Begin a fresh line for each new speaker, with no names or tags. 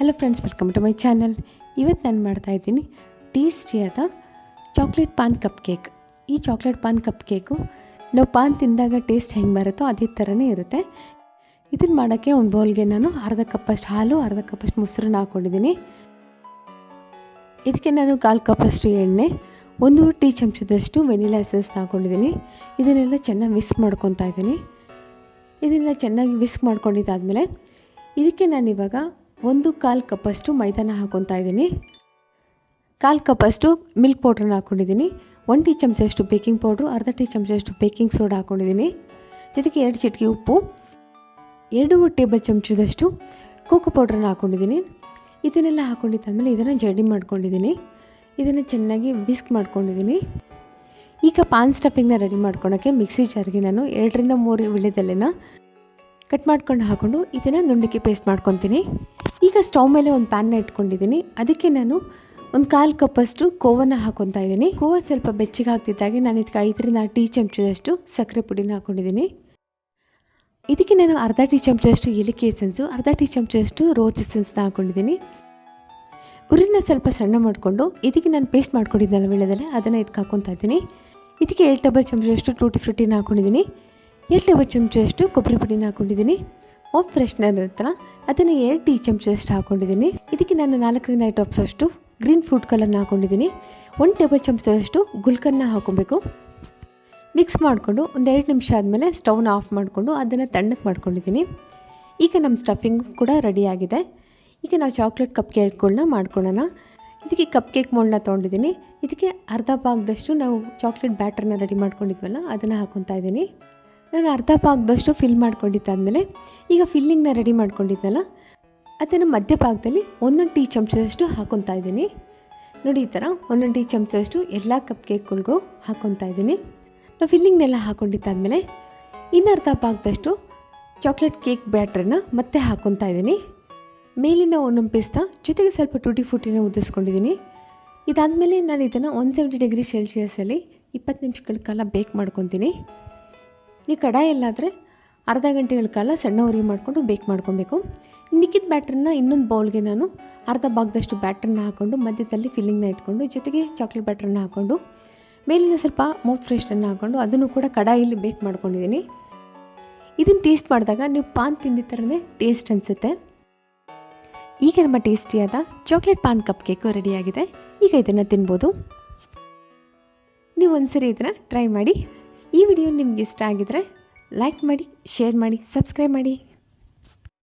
Hello friends welcome to my channel ಇವತ್ತು ನಾನು ಮಾಡ್ತಾಯಿದ್ದೀನಿ ಟೇಸ್ಟಿಯಾದ ಚಾಕ್ಲೇಟ್ ಪಾನ್ ಕಪ್ ಕೇಕ್ ಈ ಚಾಕ್ಲೇಟ್ ಪಾನ್ ಕಪ್ ಕೇಕು ನಾವು ಪಾನ್ ತಿಂದಾಗ ಟೇಸ್ಟ್ ಹೆಂಗೆ ಬರುತ್ತೋ ಅದೇ ಥರನೇ ಇರುತ್ತೆ. ಇದನ್ನು ಮಾಡೋಕ್ಕೆ ಒಂದು ಬೌಲ್ಗೆ ನಾನು ಅರ್ಧ ಕಪ್ಪಷ್ಟು ಹಾಲು, ಅರ್ಧ ಕಪ್ಪಷ್ಟು ಮೊಸರನ್ನ ಹಾಕ್ಕೊಂಡಿದ್ದೀನಿ ಇದಕ್ಕೆ ನಾನು ಕಾಲು ಕಪ್ಪಷ್ಟು ಎಣ್ಣೆ, ಒಂದು ಟೀ ಚಮಚದಷ್ಟು ವೆನಿಲಾ ಎಸೆನ್ಸ್ ಹಾಕ್ಕೊಂಡಿದ್ದೀನಿ ಇದನ್ನೆಲ್ಲ ಚೆನ್ನಾಗಿ ಮಿಕ್ಸ್ ಮಾಡ್ಕೊತಾ ಇದ್ದೀನಿ. ಇದನ್ನೆಲ್ಲ ಚೆನ್ನಾಗಿ ವಿಸ್ಕ್ ಮಾಡ್ಕೊಂಡಿದ್ದಾದಮೇಲೆ ಇದಕ್ಕೆ ನಾನಿವಾಗ ಒಂದು ಕಾಲು ಕಪ್ಪಷ್ಟು ಮೈದಾನ ಹಾಕ್ಕೊತಾ ಇದ್ದೀನಿ. ಕಾಲು ಕಪ್ಪಷ್ಟು ಮಿಲ್ಕ್ ಪೌಡ್ರನ್ನ ಹಾಕ್ಕೊಂಡಿದ್ದೀನಿ ಒನ್ ಟೀ ಚಮಚಷ್ಟು ಬೇಕಿಂಗ್ ಪೌಡ್ರು ಅರ್ಧ ಟೀ ಚಮಚಷ್ಟು ಬೇಕಿಂಗ್ ಸೋಡಾ ಹಾಕ್ಕೊಂಡಿದ್ದೀನಿ ಜೊತೆಗೆ ಎರಡು ಚಿಟಿಕೆ ಉಪ್ಪು, ಎರಡು ಟೇಬಲ್ ಚಮಚದಷ್ಟು ಕೋಕೋ ಪೌಡ್ರನ್ನ ಹಾಕ್ಕೊಂಡಿದ್ದೀನಿ ಇದನ್ನೆಲ್ಲ ಹಾಕ್ಕೊಂಡಿದ್ದಾದಮೇಲೆ ಇದನ್ನು ಜಡಿ ಮಾಡ್ಕೊಂಡಿದ್ದೀನಿ. ಇದನ್ನು ಚೆನ್ನಾಗಿ ಬಿಸ್ಕ್ ಮಾಡ್ಕೊಂಡಿದ್ದೀನಿ. ಈಗ ಪಾನ್ ಸ್ಟಫಿಂಗ್ನ ರೆಡಿ ಮಾಡ್ಕೊಳಕ್ಕೆ ಮಿಕ್ಸಿ ಜಾರಿಗೆ ನಾನು ಎರಡರಿಂದ ಮೂರು ವಿಳ್ಯದೆಲೆನ ಕಟ್ ಮಾಡ್ಕೊಂಡು ಹಾಕ್ಕೊಂಡು ಇದನ್ನು ನುಂಡಕ್ಕೆ ಪೇಸ್ಟ್ ಮಾಡ್ಕೊತೀನಿ. ಈಗ ಸ್ಟವ್ ಮೇಲೆ ಒಂದು ಪ್ಯಾನ್ನ ಇಟ್ಕೊಂಡಿದ್ದೀನಿ. ಅದಕ್ಕೆ ನಾನು ಒಂದು ಕಾಲು ಕಪ್ಪಷ್ಟು ಕೋವನ್ನು ಹಾಕೊತಾ ಇದ್ದೀನಿ. ಕೋವ ಸ್ವಲ್ಪ ಬೆಚ್ಚಗೆ ಹಾಕ್ತಿದ್ದಾಗೆ ನಾನು ಇದಕ್ಕೆ ಐದರಿಂದ ಟೀ ಚಮಚದಷ್ಟು ಸಕ್ಕರೆ ಪುಡಿನ ಹಾಕ್ಕೊಂಡಿದ್ದೀನಿ ಇದಕ್ಕೆ ನಾನು ಅರ್ಧ ಟೀ ಚಮಚದಷ್ಟು ಏಲಕ್ಕಿ ಎಸೆನ್ಸು ಅರ್ಧ ಟೀ ಚಮಚದಷ್ಟು ರೋಸ್ ಎಸೆನ್ಸ್ನ ಹಾಕ್ಕೊಂಡಿದ್ದೀನಿ ಉರಿನ ಸ್ವಲ್ಪ ಸಣ್ಣ ಮಾಡಿಕೊಂಡು ಇದಕ್ಕೆ ನಾನು ಪೇಸ್ಟ್ ಮಾಡ್ಕೊಂಡಿದ್ದಲ್ಲ ಬೆಳೆದಲ್ಲೇ ಅದನ್ನು ಇದಕ್ಕೆ ಹಾಕ್ಕೊತಾ ಇದ್ದೀನಿ. ಇದಕ್ಕೆ ಎರಡು ಟೇಬಲ್ ಚಮಚದಷ್ಟು ಟೂಟಿ ಫ್ರೂಟಿನ ಹಾಕ್ಕೊಂಡಿದ್ದೀನಿ ಎರಡು ಟೇಬಲ್ ಚಮಚದಷ್ಟು ಕೊಬ್ಬರಿ ಪುಡಿನ ಹಾಕ್ಕೊಂಡಿದ್ದೀನಿ ಆಫ್ ಫ್ರೆಶ್ನರ್ ಇರುತ್ತಲ್ಲ, ಅದನ್ನು ಎರಡು ಟೀ ಚಮಚಷ್ಟು ಹಾಕ್ಕೊಂಡಿದ್ದೀನಿ ಇದಕ್ಕೆ ನಾನು ನಾಲ್ಕರಿಂದ ಐದು ಅಷ್ಟು ಗ್ರೀನ್ ಫುಡ್ ಕಲರ್ನ ಹಾಕ್ಕೊಂಡಿದ್ದೀನಿ ಒಂದು ಟೇಬಲ್ ಚಮಚದಷ್ಟು ಗುಲ್ಕನ್ನ ಹಾಕ್ಕೊಬೇಕು ಮಿಕ್ಸ್ ಮಾಡಿಕೊಂಡು ಒಂದೆರಡು ನಿಮಿಷ ಆದಮೇಲೆ ಸ್ಟವ್ನ ಆಫ್ ಮಾಡಿಕೊಂಡು ಅದನ್ನು ತಣ್ಣಕ್ಕೆ ಮಾಡ್ಕೊಂಡಿದ್ದೀನಿ. ಈಗ ನಮ್ಮ ಸ್ಟಫಿಂಗ್ ಕೂಡ ರೆಡಿಯಾಗಿದೆ ಈಗ ನಾವು ಚಾಕ್ಲೇಟ್ ಕಪ್ ಕೇಕ್ಗಳನ್ನ ಮಾಡ್ಕೊಳ್ಳೋಣ ಇದಕ್ಕೆ ಕಪ್ ಕೇಕ್ ಮೋಲ್ಡ್ನ ತೊಗೊಂಡಿದ್ದೀನಿ. ಇದಕ್ಕೆ ಅರ್ಧ ಭಾಗದಷ್ಟು ನಾವು ಚಾಕ್ಲೇಟ್ ಬ್ಯಾಟ್ರನ್ನ ರೆಡಿ ಮಾಡ್ಕೊಂಡಿದ್ವಲ್ಲ, ಅದನ್ನು ಹಾಕ್ಕೊತಾ ಇದ್ದೀನಿ. ನಾನು ಅರ್ಧ ಭಾಗದಷ್ಟು ಫಿಲ್ ಮಾಡ್ಕೊಂಡಿದ್ದಾದಮೇಲೆ ಈಗ ಫಿಲ್ಲಿಂಗ್ನ ರೆಡಿ ಮಾಡ್ಕೊಂಡಿದ್ನಲ್ಲ, ಅದನ್ನು ಮಧ್ಯ ಭಾಗದಲ್ಲಿ ಒಂದೊಂದು ಟೀ ಚಮಚದಷ್ಟು ಹಾಕೊತಾ ಇದ್ದೀನಿ. ನೋಡಿ ಈ ಥರ ಒಂದೊಂದು ಟೀ ಚಮಚದಷ್ಟು ಎಲ್ಲ ಕಪ್ ಕೇಕ್ಗಳಿಗೂ ಹಾಕೊತಾ ಇದ್ದೀನಿ. ನಾವು ಫಿಲ್ಲಿಂಗ್ನೆಲ್ಲ ಇನ್ನು ಇನ್ನರ್ಧ ಭಾಗದಷ್ಟು ಚಾಕ್ಲೇಟ್ ಕೇಕ್ ಬ್ಯಾಟ್ರನ್ನ ಮತ್ತೆ ಹಾಕೊತಾ ಇದ್ದೀನಿ. ಮೇಲಿಂದ ಒಂದೊಂದು ಪಿಸ್ತಾ ಜೊತೆಗೆ ಸ್ವಲ್ಪ ಟೂಟಿ ಫುಟಿನ ಉದಿಸ್ಕೊಂಡಿದ್ದೀನಿ ಇದಾದಮೇಲೆ ನಾನು ಇದನ್ನು ಒನ್ ಸೆವೆಂಟಿ ಡಿಗ್ರಿ ಸೆಲ್ಸಿಯಸಲ್ಲಿ ಇಪ್ಪತ್ತು ನಿಮಿಷಗಳ ಕಾಲ ಬೇಕ್ ಮಾಡ್ಕೊತೀನಿ ಈ ಕಡಾಯಲ್ಲಾದರೆ ಅರ್ಧ ಗಂಟೆಗಳ ಕಾಲ ಸಣ್ಣ ಉರಿ ಮಾಡಿಕೊಂಡು ಬೇಕ್ ಮಾಡ್ಕೊಬೇಕು. ಮಿಕ್ಕಿದ ಬ್ಯಾಟ್ರನ್ನ ಇನ್ನೊಂದು ಬೌಲ್ಗೆ ನಾನು ಅರ್ಧ ಭಾಗದಷ್ಟು ಬ್ಯಾಟ್ರನ್ನ ಹಾಕ್ಕೊಂಡು ಮಧ್ಯದಲ್ಲಿ ಫಿಲ್ಲಿಂಗ್ನ ಇಟ್ಕೊಂಡು ಜೊತೆಗೆ ಚಾಕ್ಲೇಟ್ ಬ್ಯಾಟ್ರನ್ನ ಹಾಕ್ಕೊಂಡು ಮೇಲಿಂದ ಸ್ವಲ್ಪ ಮೌತ್ ಫ್ರೆಶನ್ನು ಹಾಕ್ಕೊಂಡು ಅದನ್ನು ಕೂಡ ಕಡಾಯಲ್ಲಿ ಬೇಕ್ ಮಾಡ್ಕೊಂಡಿದ್ದೀನಿ. ಇದನ್ನು ಟೇಸ್ಟ್ ಮಾಡಿದಾಗ ನೀವು ಪಾನ್ ತಿಂದಿದ್ದ ಥರನೇ ಟೇಸ್ಟ್ ಅನಿಸುತ್ತೆ. ಈಗ ನಮ್ಮ ಟೇಸ್ಟಿಯಾದ ಚಾಕ್ಲೇಟ್ ಪಾನ್ ಕಪ್ ಕೇಕು ರೆಡಿಯಾಗಿದೆ. ಈಗ ಇದನ್ನು ತಿನ್ಬೋದು. ನೀವು ಒಂದ್ಸರಿ ಇದನ್ನು ಟ್ರೈ ಮಾಡಿ. ಈ ವಿಡಿಯೋ ನಿಮ್ಗೆ ಇಷ್ಟ ಆಗಿದ್ರೆ ಲೈಕ್ ಮಾಡಿ ಶೇರ್ ಮಾಡಿ ಸಬ್ಸ್ಕ್ರೈಬ್ ಮಾಡಿ.